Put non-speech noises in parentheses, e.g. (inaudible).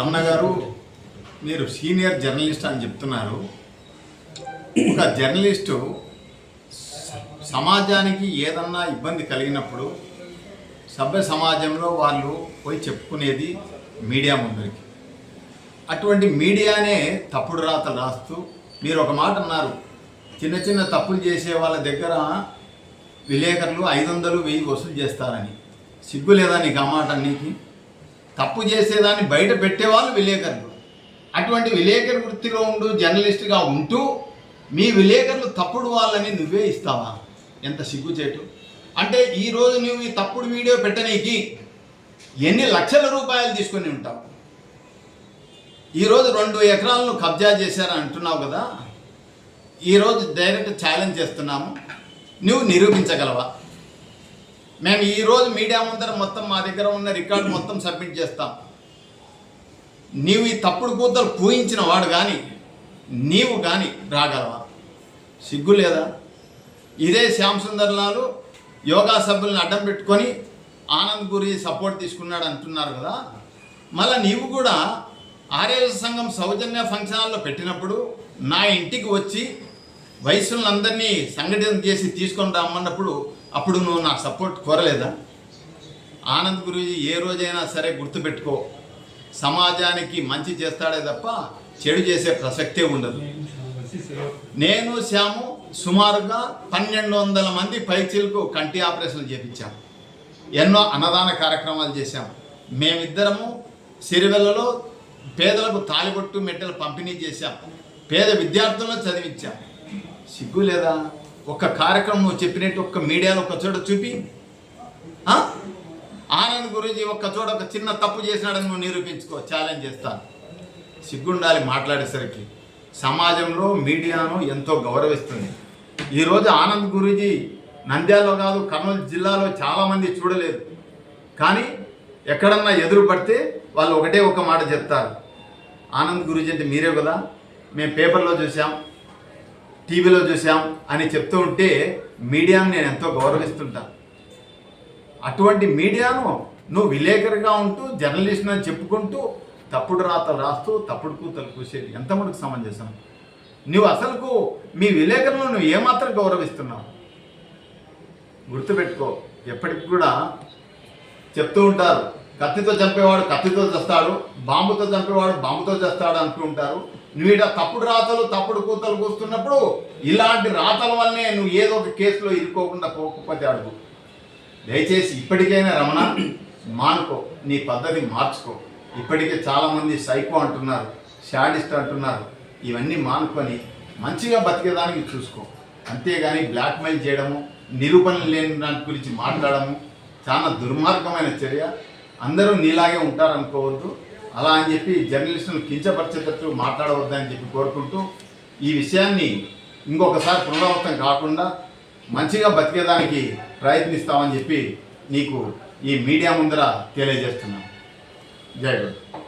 రమణ గారు మీరు senior journalist అని చెప్తున్నారు. ఒక జర్నలిస్టు సమాజానికి ఏదన్నా ఇబ్బంది కలిగినప్పుడు సభ్య సమాజంలో వాళ్ళు పోయి చెప్పుకునేది మీడియా ముందరికి. అటువంటి మీడియానే తప్పుడు రాతలు రాస్తూ మీరు ఒక మాట అన్నారు. చిన్న చిన్న తప్పులు చేసే వాళ్ళ దగ్గర విలేకరులు ఐదు వందలు వెయ్యి వసూలు చేస్తారని. సిగ్గు లేదా నీకు ఆ మాట నీకు తప్పు చేసేదాన్ని బయట పెట్టేవాళ్ళు విలేకరులు. అటువంటి విలేకరు వృత్తిలో ఉండు జర్నలిస్ట్గా ఉంటూ మీ విలేకరులు తప్పుడు వాళ్ళని నువ్వే ఇస్తావా? ఎంత సిగ్గుచేటు. అంటే ఈరోజు నువ్వు ఈ తప్పుడు వీడియో పెట్టనీకి ఎన్ని లక్షల రూపాయలు తీసుకొని ఉంటావు? ఈరోజు రెండు ఎకరాలను కబ్జా చేశారని అంటున్నావు కదా? ఈరోజు డైరెక్ట్ ఛాలెంజ్ చేస్తున్నాము. నువ్వు నిరూపించగలవా? మేము ఈరోజు మీడియా ముందర మొత్తం మా దగ్గర ఉన్న రికార్డు (clears throat) మొత్తం సబ్మిట్ చేస్తాం. నీవు ఈ తప్పుడు కూతలు పూయించిన వాడు కానీ నీవు కానీ రాగలవా? సిగ్గు లేదా? ఇదే శ్యామ్ సుందర్ లాలు యోగా సభ్యులను అడ్డం పెట్టుకొని ఆనంద్ గురి సపోర్ట్ తీసుకున్నాడు అంటున్నారు కదా. మళ్ళీ నీవు కూడా ఆర్య సంఘం సౌజన్య ఫంక్షన్ హాల్లో పెట్టినప్పుడు నా ఇంటికి వచ్చి వయసులందరినీ సంఘటన చేసి తీసుకొని రమ్మన్నప్పుడు అప్పుడు నువ్వు నాకు సపోర్ట్ కోరలేదా? ఆనంద్ గురుజీ ఏ రోజైనా సరే గుర్తుపెట్టుకో. సమాజానికి మంచి చేస్తాడే తప్ప చెడు చేసే ప్రసక్తే ఉండదు. నేను శ్యాము సుమారుగా పన్నెండు వందల మంది పైచీలకు కంటి ఆపరేషన్లు చేపించాం. ఎన్నో అన్నదాన కార్యక్రమాలు చేశాం. మేమిద్దరము సిరివెల్లలో పేదలకు తాలిబొట్టు మెట్టెలు పంపిణీ చేశాం. పేద విద్యార్థులను చదివించాం. సిగ్గు లేదా? ఒక్క కార్యక్రమం నువ్వు చెప్పినట్టు ఒక్క మీడియాలో ఒక చోట చూపి ఆనంద్ గురించి ఒక్క చోట ఒక చిన్న తప్పు చేసినాడని నువ్వు నిరూపించుకో ఛాలెంజ్ చేస్తాను సిగ్గుండాలి మాట్లాడేసరికి. సమాజంలో మీడియాను ఎంతో గౌరవిస్తుంది. ఈరోజు ఆనంద్ గురూజీ నంద్యాలలో కాదు కర్నూలు జిల్లాలో చాలామంది చూడలేదు. కానీ ఎక్కడన్నా ఎదురు పడితే వాళ్ళు ఒకటే ఒక మాట చెప్తారు. ఆనంద్ గురూజీ అంటే మీరే కదా? మేము పేపర్లో చూసాం టీవీలో చూసాం అని చెప్తూ ఉంటే మీడియాను నేను ఎంతో గౌరవిస్తుంటాను అటువంటి మీడియాను నువ్వు విలేకరిగా ఉంటూ జర్నలిస్ట్ అని చెప్పుకుంటూ తప్పుడు రాతలు రాస్తూ తప్పుడు కూతలు కూసేది ఎంత మటుకు సమంజసం? నువ్వు అసలుకు మీ విలేకరులను నువ్వు ఏమాత్రం గౌరవిస్తున్నావు? గుర్తుపెట్టుకో ఎప్పటికి కూడా చెప్తూ ఉంటారు కత్తితో చంపేవాడు కత్తితో చేస్తాడు బాంబుతో చంపేవాడు బాంబుతో చేస్తాడు అంటూ ఉంటారు. నువ్వు తప్పుడు రాతలు తప్పుడు కూతలు కూస్తున్నప్పుడు ఇలాంటి రాతల వల్లనే నువ్వు ఏదో ఒక కేసులో ఇరుక్కోకుండా పోకపోతే అడుగు. దయచేసి ఇప్పటికైనా రమణ మానుకో నీ పద్ధతి మార్చుకో. ఇప్పటికే చాలామంది సైకో అంటున్నారు షాడిస్ట్ అంటున్నారు. ఇవన్నీ మానుకొని మంచిగా బతికేదానికి చూసుకో. అంతేగాని బ్లాక్మెయిల్ చేయడము నిరూపణ లేని దాని గురించి మాట్లాడము చాలా దుర్మార్గమైన చర్య. అందరూ నీలాగే ఉంటారనుకోవద్దు. అలా అని చెప్పి జర్నలిస్టులను కించపరిచేటట్టు మాట్లాడవద్దని చెప్పి కోరుకుంటూ ఈ విషయాన్ని ఇంకొకసారి పునరావృతం కాకుండా మంచిగా బతికేదానికి ప్రయత్నిస్తామని చెప్పి నీకు ఈ మీడియా ముందర తెలియజేస్తున్నాను. జై గురు.